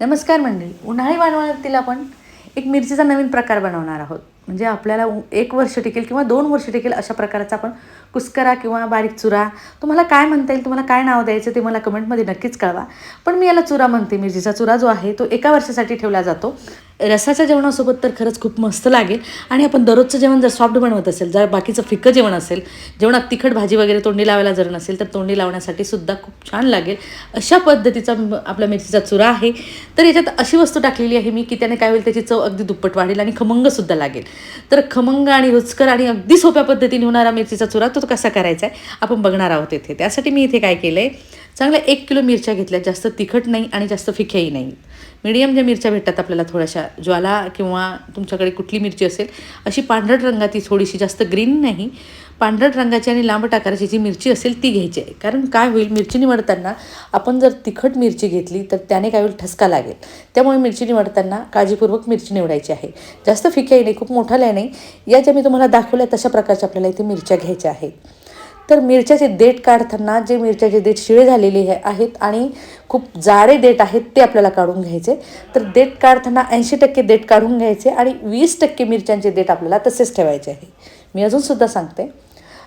नमस्कार मंडळी उन्हाळी वानवणातील आपण एक मिरचीचा नवीन प्रकार बनवणार आहोत. म्हणजे आपल्याला एक वर्ष टिकेल किंवा दोन वर्ष टिकेल अशा प्रकारचा आपण कुस्करा किंवा बारीक चुरा तुम्हाला काय म्हणता येईल तुम्हाला काय नाव द्यायचं ते मला कमेंटमध्ये नक्कीच कळवा. पण मी याला चुरा म्हणते मिरचीचा चुरा जो आहे तो एका वर्षासाठी ठेवला जातो. रसाच्या जेवणासोबत तर खरंच खूप मस्त लागेल आणि आपण दररोजचं जेवण जर सॉफ्ट बनवत असेल जर बाकीचं फिकं जेवण असेल जेवणात तिखट भाजी वगैरे तोंडी लावायला जर नसेल तर तोंडी लावण्यासाठी सुद्धा खूप छान लागेल. अशा पद्धतीचा म- आपला मिरचीचा चुरा आहे. तर याच्यात अशी वस्तू टाकलेली आहे मी की त्याने काय होईल त्याची चव अगदी दुप्पट वाढेल आणि खमंगसुद्धा लागेल. तर खमंग आणि रुचकर आणि अगदी सोप्या पद्धतीने होणारा मिरचीचा चुरा तो कसा करायचा आहे आपण बघणार आहोत इथे. त्यासाठी मी इथे काय केलं आहे चांगल्या एक किलो मिरच्या घेतल्या जास्त तिखट नाही आणि जास्त फिक्याही नाही. मीडियम ज्या मिरच्या भेटतात आपल्याला थोड्याशा ज्वाला किंवा तुमच्याकडे कुठली मिरची असेल अशी पांढरट रंगाची थोडीशी जास्त ग्रीन नाही पांढरट रंगाची आणि लांब टाकाराची जी मिरची असेल ती घ्यायची आहे. कारण काय होईल मिरची निवडताना आपण जर तिखट मिरची घेतली तर त्याने काय होईल ठसका लागेल. त्यामुळे मिरची निवडताना काळजीपूर्वक मिरची निवडायची आहे. जास्त फिक्याही नाही खूप मोठाल्या नाही. या ज्या मी तुम्हाला दाखवल्या तशा प्रकारच्या आपल्याला इथे मिरच्या घ्यायच्या आहेत. तर मिरच्याचे देठ काढताना जे मिरच्याचे देठ शिळे झालेले हे आहेत आणि खूप जाडे देठ आहेत ते आपल्याला काढून घ्यायचे. तर देठ काढताना ऐंशी टक्के देठ काढून घ्यायचे आणि वीस टक्के मिरच्यांचे देठ आपल्याला तसेच ठेवायचे आहे. मी अजूनसुद्धा सांगते.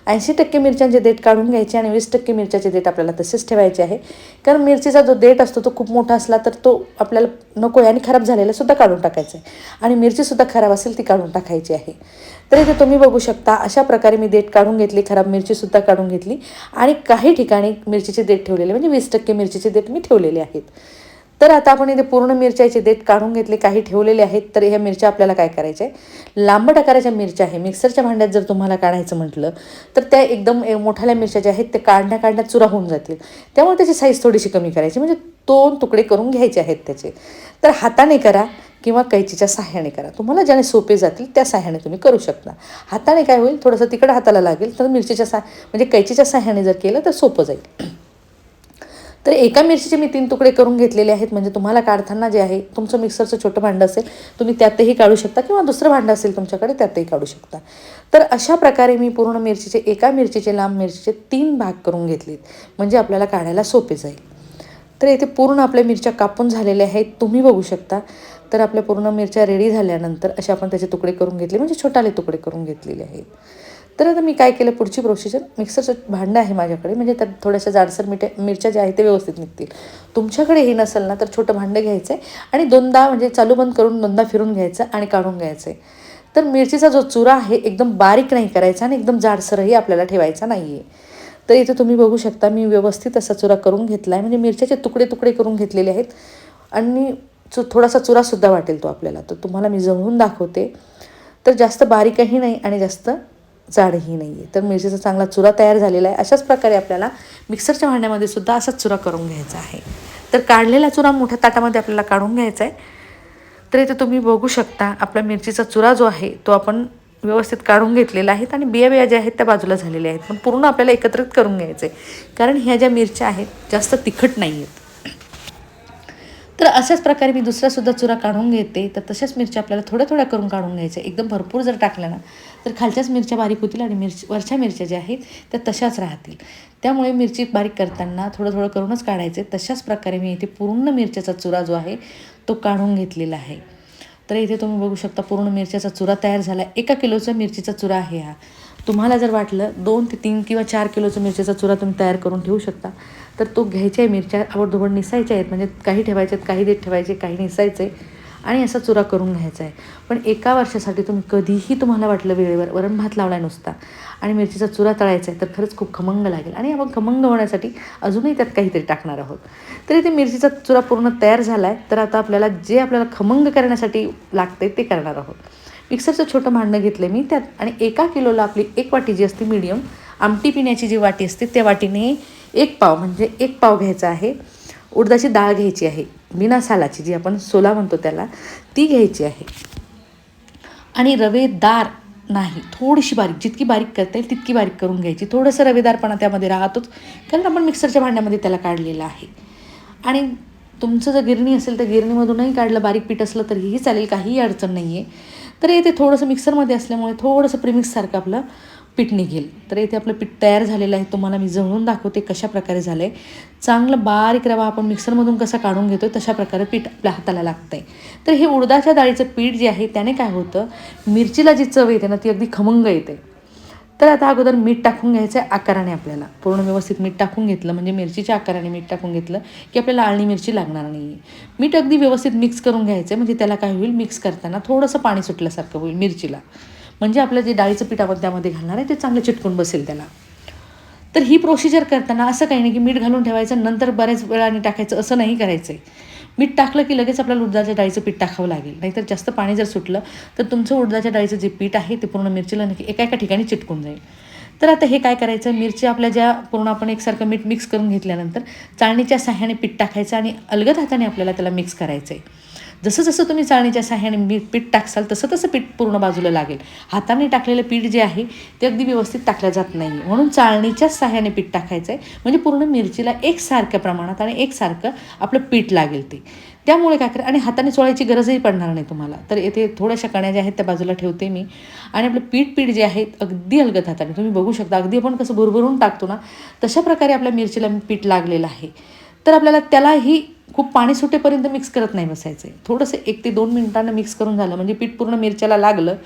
ऐंशी टक्के मिरच्यांचे देठ काढून घ्यायचे आणि वीस टक्के मिरच्याचे देठ आपल्याला तसेच ठेवायचे आहे. कारण मिरचीचा जो देठ असतो तो खूप मोठा असला तर तो आपल्याला नको आहे आणि खराब झालेला सुद्धा काढून टाकायचा आहे. आणि मिरचीसुद्धा खराब असेल ती काढून टाकायची आहे. तर इथे तुम्ही बघू शकता अशा प्रकारे मी देठ काढून घेतली खराब मिरचीसुद्धा काढून घेतली. आणि काही ठिकाणी मिरचीचे देठ ठेवलेले म्हणजे वीस टक्के मिरचीचे देठ मी ठेवलेले आहेत. तर आता आपण इथे पूर्ण मिरच्याचे देठ काढून घेतले काही ठेवलेले आहेत तर ह्या मिरच्या आपल्याला काय करायच्या आहे लांबट आकाराच्या मिरच्या आहे. मिक्सरच्या भांड्यात जर तुम्हाला काढायचं म्हटलं तर त्या एकदम मोठ्याल्या मिरच्या ज्या आहेत ते काढण्या काढण्यात चुरा होऊन जातील. त्यामुळे त्याची साईज थोडीशी कमी करायची. म्हणजे दोन तुकडे करून घ्यायचे आहेत त्याचे. तर हाताने करा किंवा कैचीच्या साह्याने करा. तुम्हाला ज्याने सोपे जातील त्या साह्याने तुम्ही करू शकता. हाताने काय होईल थोडंसं तिकडं हाताला लागेल तर मिरचीच्या सा म्हणजे कैचीच्या साह्याने जर केलं तर सोपं जाईल. तर एका मिरचीचे मी तीन तुकडे करून घेतलेले आहेत. म्हणजे तुम्हाला काढताना जे आहे तुमचं मिक्सरचं छोटं भांडं असेल तुम्ही त्यातही काढू शकता किंवा दुसरं भांडं असेल तुमच्याकडे त्यातही काढू शकता. तर अशा प्रकारे मी पूर्ण मिरचीचे एका मिरचीचे लांब मिरचीचे तीन भाग करून घेतलेत. म्हणजे आपल्याला काढायला सोपे जाईल. तर इथे पूर्ण आपल्या मिरच्या कापून झालेल्या आहेत. तुम्ही बघू शकता. तर आपल्या पूर्ण मिरच्या रेडी झाल्यानंतर असे आपण त्याचे तुकडे करून घेतले. म्हणजे छोटाले तुकडे करून घेतलेले आहेत. तर आता मी काय केलं पुढची प्रोसिजर मिक्सरचं भांडं आहे माझ्याकडे. म्हणजे त्यात थोड्याशा जाडसर मिठ्या मिरच्या ज्या आहेत ते व्यवस्थित निघतील. तुमच्याकडे हे नसेल ना तर छोटं भांडं घ्यायचं आहे आणि दोनदा म्हणजे चालू बंद करून दोनदा फिरून घ्यायचं आणि काढून घ्यायचं आहे तर मिरचीचा जो चुरा आहे एकदम बारीक नाही करायचा आणि एकदम जाडसरही आपल्याला ठेवायचा नाही आहे तर इथे तुम्ही बघू शकता मी व्यवस्थित असा चुरा करून घेतला आहे म्हणजे मिरच्याचे तुकडे तुकडे करून घेतलेले आहेत. आणि चु थोडासा चुरासुद्धा वाटेल तो आपल्याला. तर तुम्हाला मी जवळून दाखवते. तर जास्त बारीकही नाही आणि जास्त जाडही नाही आहे तर मिरचीचा चांगला चुरा तयार झालेला आहे. अशाच प्रकारे आपल्याला मिक्सरच्या भांड्यामध्ये सुद्धा असाच चुरा करून घ्यायचा आहे. तर काढलेला चुरा मोठ्या ताटामध्ये आपल्याला काढून घ्यायचा आहे. तर इथे तुम्ही बघू शकता आपला मिरचीचा चुरा जो आहे तो आपण व्यवस्थित काढून घेतलेला आहेत आणि बिया बिया ज्या आहेत त्या बाजूला झालेल्या आहेत. पण पूर्ण आपल्याला एकत्रित करून घ्यायचे. कारण ह्या ज्या मिरच्या आहेत जास्त तिखट नाही आहेत तर अशाच प्रकारे मी दुसरासुद्धा चुरा काढून घेते. तर तशाच मिरच्या आपल्याला थोड्या थोड्या करून काढून घ्यायच्या. एकदम भरपूर जर टाकल्या ना तर खालच्याच मिरच्या बारीक होतील आणि मिरची वरच्या मिरच्या ज्या आहेत त्या तशाच राहतील. त्यामुळे मिरची बारीक करताना थोडं थोडं करूनच काढायचे. तशाच प्रकारे मी इथे पूर्ण मिरच्याचा चुरा जो आहे तो काढून घेतलेला आहे. तर इथे तुम्ही बघू शकता पूर्ण मिरच्याचा चुरा तयार झाला. एका किलोचा मिरचीचा चुरा आहे हा. तुम्हाला जर वाटलं दोन ते तीन किंवा चार किलोचा मिरचीचा चुरा तुम्ही तयार करून ठेवू शकता. तर तो घ्यायच्या आहे मिरच्या आवडधोबड निसायच्या आहेत. म्हणजे काही ठेवायचे आहेत काही देत ठेवायचे काही निसायचे आणि असा चुरा करून घ्यायचा आहे. पण एका वर्षासाठी तुम्ही कधीही तुम्हाला वाटलं वेळेवर वरण भात लावला नुसता आणि मिरचीचा चुरा तळायचा आहे तर खरंच खूप खमंग लागेल. आणि आपण खमंग होण्यासाठी अजूनही त्यात काहीतरी टाकणार आहोत. तरी ते मिरचीचा चुरा पूर्ण तयार झाला आहे तर आता आपल्याला जे आपल्याला खमंग करण्यासाठी लागते ते करणार आहोत. मिक्सरचं छोटं भांडणं घेतलं मी त्यात. आणि एका किलोला आपली एक वाटी जी असते मीडियम आमटी पिण्याची जी वाटी असते त्या वाटीने एक पाव म्हणजे एक पाव घ्यायचा आहे. उडदाची डाळ घ्यायची आहे. बिना सालाची जी आपण सोला म्हणतो त्याला ती घ्यायची आहे. आणि रवेदार नाही थोडीशी बारीक जितकी बारीक करता येईल तितकी बारीक करून घ्यायची. थोडंसं रवेदारपणा त्यामध्ये राहतोच कारण आपण मिक्सरच्या भांड्यामध्ये त्याला काढलेलं आहे. आणि तुमचं जर गिरणी असेल तर गिरणीमधूनही काढलं बारीक पीठ असलं तरीही चालेल काहीही अडचण नाही आहे तर येते थोडंसं मिक्सरमध्ये असल्यामुळे थोडंसं प्रिमिक्ससारखं आपलं पीठ निघेल. तर इथे आपलं पीठ तयार झालेलं आहे. तुम्हाला मी जळून दाखवते कशा प्रकारे झालं आहे चांगलं बारीक रवा आपण मिक्सरमधून कसा काढून घेतो तशा प्रकारे पीठ आपल्या हाताला लागतं आहे तर हे उडदाच्या डाळीचं पीठ जे आहे त्याने काय होतं मिरचीला जी चव येते ना ती अगदी खमंग येते. तर आता अगोदर मीठ टाकून घ्यायचं आहे आकाराने आपल्याला. पूर्ण व्यवस्थित मीठ टाकून घेतलं म्हणजे मिरचीच्या आकाराने मीठ टाकून घेतलं की आपल्याला आळणी मिरची लागणार नाही आहे मीठ अगदी व्यवस्थित मिक्स करून घ्यायचं आहे म्हणजे त्याला काय होईल मिक्स करताना थोडंसं पाणी सुटल्यासारखं होईल मिरचीला. म्हणजे आपलं जे डाळीचं पीठ आपण त्यामध्ये घालणार आहे ते चांगलं चिटकून बसेल त्याला. तर ही प्रोसिजर करताना असं काही नाही की मीठ घालून ठेवायचं नंतर बऱ्याच वेळाने टाकायचं असं नाही करायचं आहे मीठ टाकलं की लगेच आपल्याला उडदाच्या डाळीचं पीठ टाकावं लागेल. नाहीतर जास्त पाणी जर सुटलं तर तुमचं उडदाच्या डाळीचं जे पीठ आहे ते पूर्ण मिरचीला नक्की एका एका ठिकाणी चिटकून जाईल. तर आता हे काय करायचं? मिरची आपल्या ज्या पूर्ण आपण एकसारखं मीठ मिक्स करून घेतल्यानंतर चाळणीच्या साह्याने पीठ टाकायचं आणि अलगद हाताने आपल्याला त्याला मिक्स करायचं आहे जसं जसं तुम्ही चाळणीच्या साह्याने मी पीठ टाकसाल तसं तसं पीठ पूर्ण बाजूला लागेल. हाताने टाकलेलं पीठ जे आहे ते अगदी व्यवस्थित टाकलं जात नाही म्हणून चाळणीच्याच साह्याने पीठ टाकायचं आहे म्हणजे पूर्ण मिरचीला एकसारख्या प्रमाणात आणि एकसारखं आपलं पीठ लागेल ते. त्यामुळे काय करा आणि हाताने चोळायची गरजही पडणार नाही तुम्हाला. तर येथे थोड्याशा कण्या ज्या आहेत त्या बाजूला ठेवते मी. आणि आपलं पीठ पीठ जे आहे अगदी अलगत हाताने तुम्ही बघू शकता अगदी आपण कसं भरभरून टाकतो ना तशा प्रकारे आपल्या मिरचीला पीठ लागलेलं आहे. तर आपल्याला त्यालाही खूप पाणी सुटेपर्यंत मिक्स करत नाही बसायचं. आहे थोडंसं एक ते दोन मिनिटांना मिक्स करून झालं म्हणजे पीठ पूर्ण मिरच्याला लागलं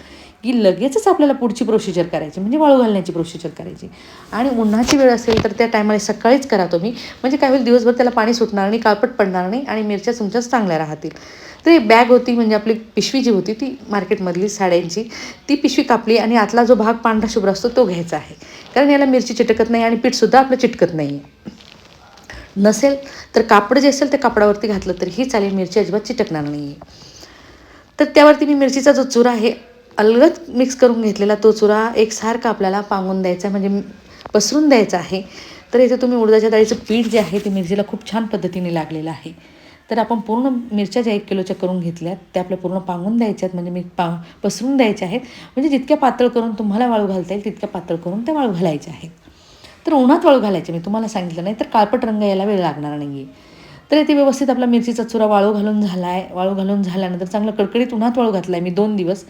की लगेचच आपल्याला पुढची प्रोसिजर करायची म्हणजे वाळू घालण्याची प्रोसिजर करायची. आणि उन्हाची वेळ असेल तर त्या टायमाला सकाळीच करा तुम्ही. म्हणजे काय होईल दिवसभर त्याला पाणी सुटणार नाही काळपट पडणार नाही आणि मिरच्या तुमच्याच चांगल्या राहतील. तर ही बॅग होती म्हणजे आपली पिशवी जी होती ती मार्केटमधली साड्यांची ती पिशवी कापली आणि आतला जो भाग पांढरा शुभ्र असतो तो घ्यायचा आहे. कारण याला मिरची चिटकत नाही आणि पीठसुद्धा आपलं चिटकत नाही. आहे नसेल तर कापड जे असेल ते कापडावरती घातलं तरीही चालेल मिरची अजिबात चिटकणार नाही आहे तर त्यावरती मी मिरचीचा जो चुरा आहे अलगद मिक्स करून घेतलेला तो चुरा एकसारखा आपल्याला पांगून द्यायचा म्हणजे पसरून द्यायचा आहे. तर इथे तुम्ही उडदाच्या डाळीचं पीठ जे आहे ते मिरचीला खूप छान पद्धतीने लागलेलं आहे. तर आपण पूर्ण मिरच्या ज्या एक किलोच्या करून घेतल्यात त्या आपल्या पूर्ण पांगून द्यायच्या आहेत म्हणजे मी पा पसरून द्यायच्या आहेत. म्हणजे जितक्या पातळ करून तुम्हाला वाळू घालता येईल तितक्या पातळ करून त्या वाळू घालायच्या आहेत. तर उन्हात वाळू घालायचे. मी तुम्हाला सांगितलं नाही तर काळपट रंग यायला वेळ लागणार नाही आहे तर येथे व्यवस्थित आपला मिरचीचा चुरा वाळू घालून झाला आहे वाळू घालून झाल्यानंतर चांगलं कडकडीत उन्हात वाळू घातला आहे मी दोन दिवस.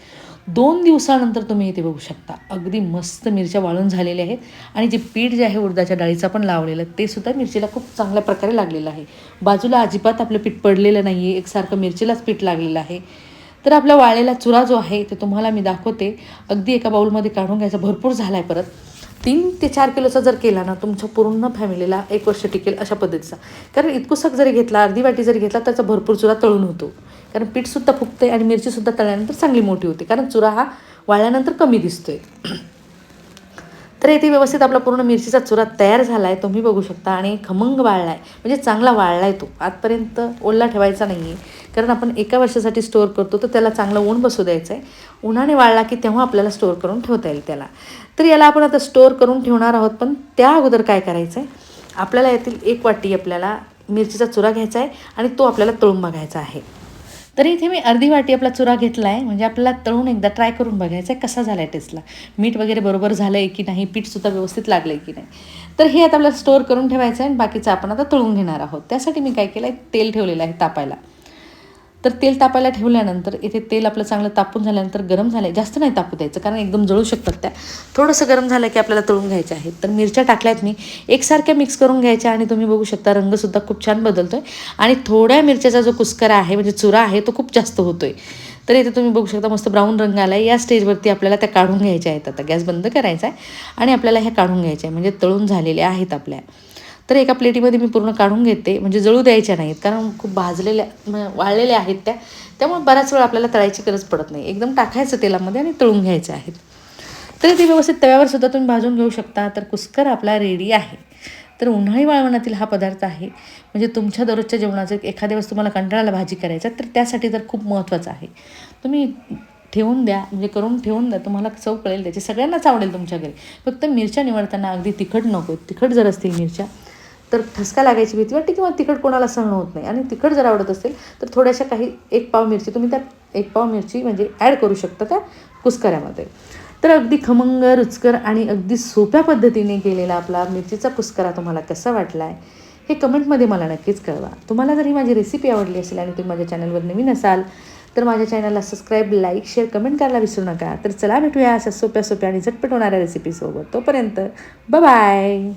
दोन दिवसानंतर तुम्ही इथे बघू शकता. अगदी मस्त मिरच्या वाळून झालेल्या आहेत. आणि जे पीठ जे आहे उडदाच्या डाळीचं पण लावलेलं ते सुद्धा मिरचीला खूप चांगल्या प्रकारे लागलेलं आहे. बाजूला अजिबात आपलं पीठ पडलेलं नाही आहे एकसारखं मिरचीलाच पीठ लागलेलं आहे. तर आपला वाळलेला चुरा जो आहे ते तुम्हाला मी दाखवते. अगदी एका बाऊलमध्ये काढून घ्यायचा. भरपूर झाला आहे परत. तीन ते चार किलोचा जर केला ना तुमच्या पूर्ण फॅमिलीला एक वर्ष टिकेल अशा पद्धतीचा. कारण इतकुसक जरी घेतला अर्धी वाटी जरी घेतला त्याचा भरपूर चुरा तळून होतो. कारण पीठसुद्धा फुगते आणि मिरचीसुद्धा तळल्यानंतर चांगली मोठी होते. कारण चुरा हा वाळल्यानंतर कमी दिसतोय. तर इथे व्यवस्थित आपला पूर्ण मिरचीचा चुरा तयार झाला आहे तुम्ही बघू शकता. आणि खमंग वाळला आहे म्हणजे चांगला वाळला आहे तो. आजपर्यंत ओला ठेवायचा नाही आहे कारण आपण एका वर्षासाठी स्टोअर करतो तर त्याला चांगलं ऊन बसू द्यायचं आहे उन्हाने वाळला की तेव्हा आपल्याला स्टोअर करून ठेवता येईल त्याला. तर याला आपण आता स्टोअर करून ठेवणार आहोत पण त्या अगोदर काय करायचं आहे आपल्याला यातील एक वाटी आपल्याला मिरचीचा चुरा घ्यायचा आहे आणि तो आपल्याला तळून बघायचा आहे. तर इथे मी अर्धी वाटी आपला चुरा घेतला आहे म्हणजे आपल्याला तळून एकदा ट्राय करून बघायचा आहे कसा झाला आहे टेस्टला मीठ वगैरे बरोबर झालं आहे की नाही? पीठसुद्धा व्यवस्थित लागलं आहे की नाही? तर हे आता आपल्याला स्टोअर करून ठेवायचं आहे आणि बाकीचं आपण आता तळून घेणार आहोत. त्यासाठी मी काय केलं आहे तेल ठेवलेलं आहे तापायला. तर तेल तापायला ठेवल्यानंतर इथे तेल आपलं चांगलं तापून झाल्यानंतर गरम झालं जास्त नाही तापू द्यायचं कारण एकदम जळू शकतात त्या. थोडंसं गरम झालं की आपल्याला तळून घ्यायच्या आहेत तर मिरच्या टाकल्यात मी. एकसारख्या मिक्स करून घ्यायच्या आणि तुम्ही बघू शकता रंगसुद्धा खूप छान बदलतो आहे आणि थोड्या मिरच्याचा जो कुस्करा आहे म्हणजे चुरा आहे तो खूप जास्त होतो आहे तर इथे तुम्ही बघू शकता मस्त ब्राऊन रंग आला आहे या स्टेजवरती आपल्याला त्या काढून घ्यायच्या आहेत. आता गॅस बंद करायचा आहे आणि आपल्याला ह्या काढून घ्यायच्या आहे म्हणजे तळून झालेल्या आहेत आपल्या. तर एका प्लेटीमध्ये मी पूर्ण काढून घेते. म्हणजे जळू द्यायच्या नाहीत. कारण खूप भाजलेल्या वाळलेल्या आहेत त्या. त्यामुळे बराच वेळ आपल्याला तळायची गरज पडत नाही. एकदम टाकायचं तेलामध्ये आणि तळून घ्यायचं आहेत. तरी ते व्यवस्थित तव्यावर सुद्धा तुम्ही भाजून घेऊ शकता. तर कुस्कर आपला रेडी आहे. तर उन्हाळी वाळवणातील हा पदार्थ आहे. म्हणजे तुमच्या दररोजच्या जेवणाचं एखाद्या वेळेस तुम्हाला कंटाळाला भाजी करायचा तर त्यासाठी तर खूप महत्त्वाचं आहे. तुम्ही ठेवून द्या. म्हणजे करून ठेवून द्या. तुम्हाला चव कळेल. त्याची सगळ्यांनाच आवडेल तुमच्या घरी. फक्त मिरच्या निवडताना अगदी तिखट नको. तिखट जर असतील मिरच्या तर ठसका लागायची भीती वाटते किंवा तिखट कोणाला सहन होत नाही. आणि तिखट जर आवडत असेल तर थोड्याशा काही एक पाव मिरची तुम्ही त्यात एक पाव मिरची म्हणजे ॲड करू शकता त्या कुस्कऱ्यामध्ये. तर अगदी खमंग रुचकर आणि अगदी सोप्या पद्धतीने केलेला आपला मिरचीचा कुस्करा तुम्हाला कसा वाटला आहे हे कमेंटमध्ये मला नक्कीच कळवा. तुम्हाला जर ही माझी रेसिपी आवडली असेल आणि तुम्ही माझ्या चॅनलवर नवीन असाल तर माझ्या चॅनलला सबस्क्राईब लाईक शेअर कमेंट करायला विसरू नका. तर चला भेटूया अशा सोप्या सोप्या आणि झटपट होणाऱ्या रेसिपीसोबत तोपर्यंत बाय